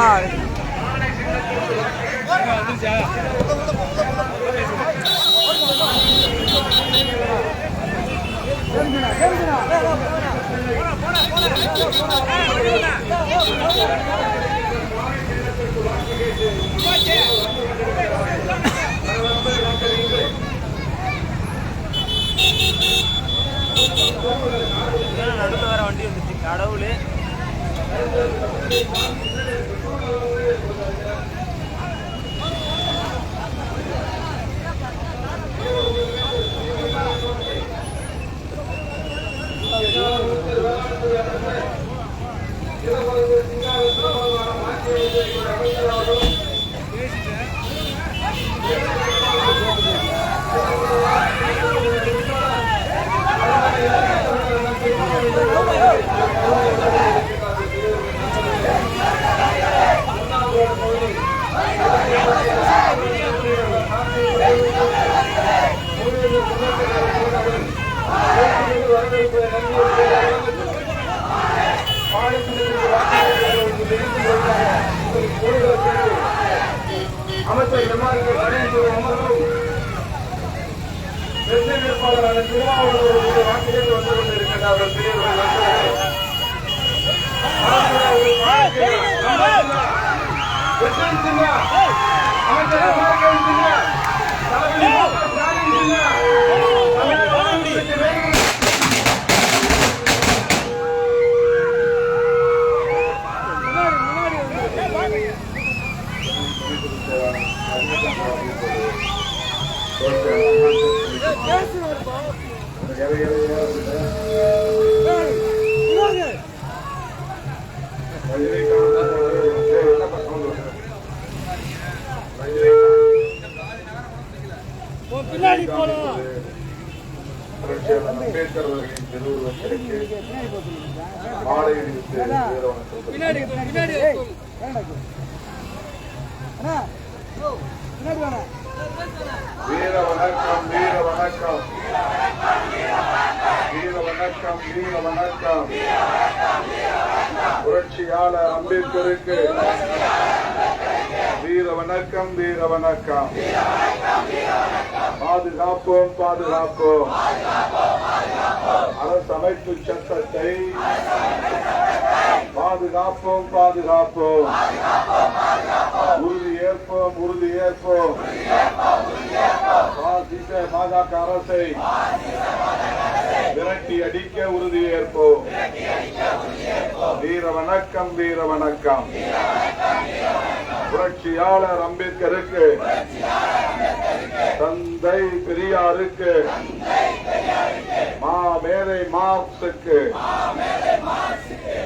ஆ வர வண்டி வந்துச்சு. கடவுளே. அமைச்சர் எம்ஆர்கே கணேசன் அவர்களும் வெற்றி வேட்பாளரான திருமாவளவர்களுடைய வாக்குகள் வந்து கொண்டிருக்கின்றார்கள் பெரியவர்கள் வந்து வெற்றி சின்ன பின்னாடி போனோம் அம்பேத்கர் அவர்களின் திருவுருவத்திற்கு மாலை அணிவித்து வீரவணக்கம் பின்னாடி பின்னாடி வீர வணக்கம் வீர வணக்கம். வீர வணக்கம் வீர வணக்கம். புரட்சியாளர் அம்பேத்கருக்கு வீர வணக்கம் வீர வணக்கம். பாதுகாப்போம் பாதுகாப்போம். அரசமைப்பு சட்டத்தை பாதுகாப்போம் பாதுகாப்போம். உறுதி ஏற்போம் உறுதி ஏற்போம் பாசிச பாஜக அரசை விரட்டி அடிக்க உறுதி ஏற்போம் வீர வணக்கம் வீர வணக்கம் புரட்சியாளர் அம்பேத்கருக்கு தந்தை பெரியாருக்கு மா மேதை மார்க்சுக்கு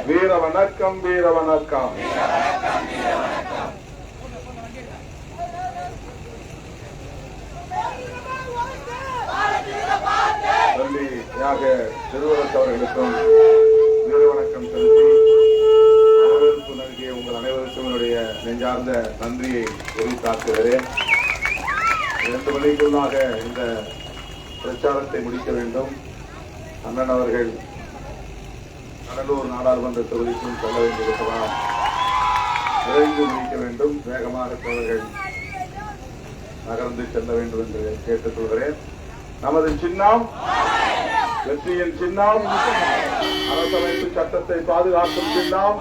வீர வணக்கம் வீர வணக்கம் தம்பி யாக திருவரசு அவர்களுக்கும் வீர வணக்கம் செலுத்தி வரவேற்பு நல்கிய உங்கள் அனைவருக்கும் என்னுடைய நெஞ்சார்ந்த நன்றியை தெரிவித்தாக்குகிறேன். இரண்டு மணிக்குள்ளாக இந்த பிரச்சாரத்தை முடிக்க வேண்டும். அண்ணன் அவர்கள் கடலூர் நாடாளுமன்ற தொகுதிக்கும் செல்ல வேண்டியிருக்கலாம் விரைந்து முடிக்க வேண்டும். வேகமாக அவர்கள் நகர்ந்து செல்ல வேண்டும் என்று கேட்டுக்கொள்கிறேன் நமது சின்னம் வெற்றியின் சின்னம் அரசமைப்பு சட்டத்தை பாதுகாக்கும் சின்னம்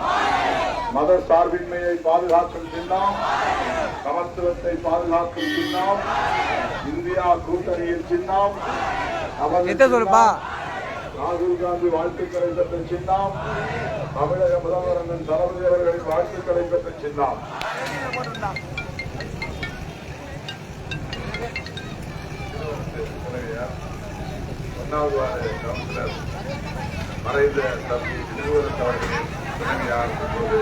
மத சார்பின்மையை பாதுகாக்கும் சின்னம் சமத்துவத்தை பாதுகாக்கும் சின்னம் இந்தியா கூட்டணியின் சின்னம் சின்னம், ராகுல் காந்தி வாழ்த்துக்களை பெற்ற சின்னம். தமிழக முதல்வர் அண்ணன் தளபதி அவர்களின் வாழ்த்துக்களை பெற்ற சின்னம். ஒன்னாவது வார்டு கவுன்சிலர் மறைந்த தம்பி திருவரசு அவர்களின் துணைவியார் இப்போது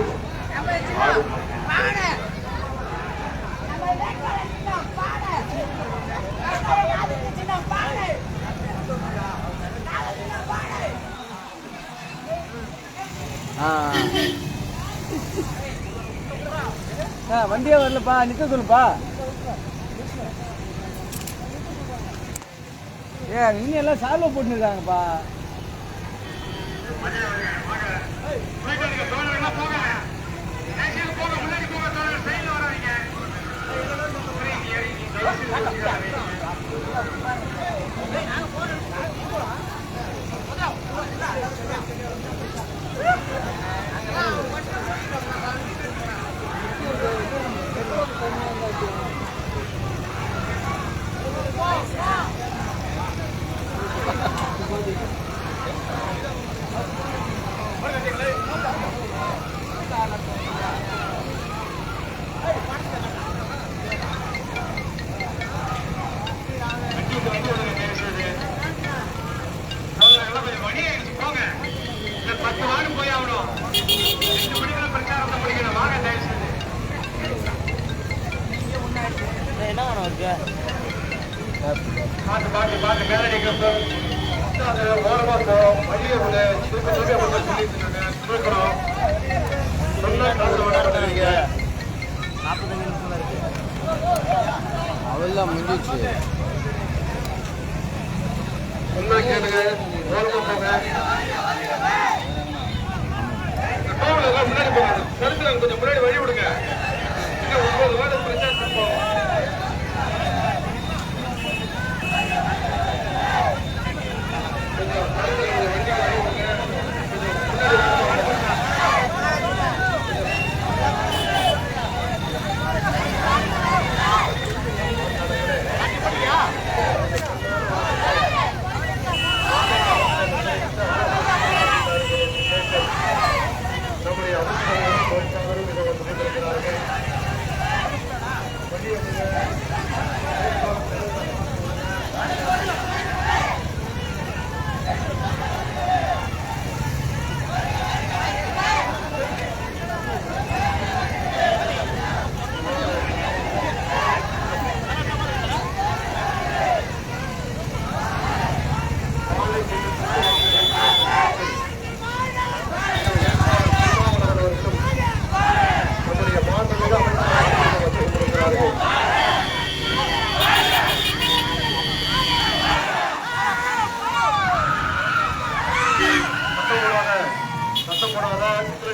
ஆ. வண்டியே வரலப்பா நிற்க சொல்லுப்பா. ஏ இன்னும் எல்லாம் சால்வை போட்டுருக்காங்கப்பா. போக வேணும் இருக்கு பாட்டு பாட்டு பாட்டு மேலே நிற்கிறோம் அது ஓரமா போ வழியை விட. திரும்ப திரும்ப வந்து சொல்லிட்டு இருக்காங்க. கொடுக்கணும் சொன்னா காசு வாங்க பண்ணுறீங்க நாற்பத்தஞ்சு நிமிஷம் தான் இருக்கு. அவெல்லாம் முடிஞ்சிச்சு. சொன்னா கேளுங்க. ஓரமா போங்க. போகல எல்லாம் முன்னாடி போங்க தடுத்துறாங்க கொஞ்சம் முன்னாடி வழி விடுங்க. இன்னும் ஒன்பது வாரம் பிரச்சாரத்துக்கு போகும்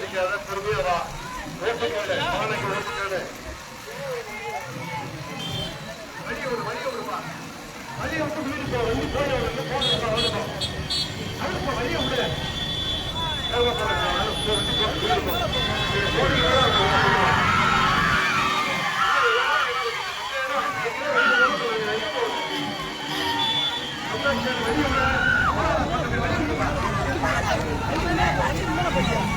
சித்தடிக்காத பொறுமையா வா ஓட்டு கேளு மாலைக்கு ஓட்டு கேளு வழி விடு வழி விடுப்பா வழியை விட்டு வீடு. போ வந்து போய் வந்து போன வந்துட்டோம் அதுப்பா வழியை விடு வேலை பண்ணுங்க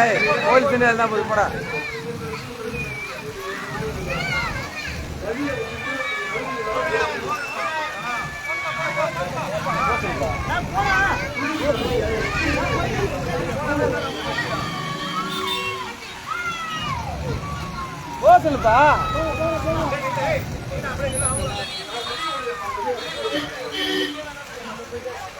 ஏய் கோயில் பின்னாடி போய் போடா போ சொல்லுப்பா for this.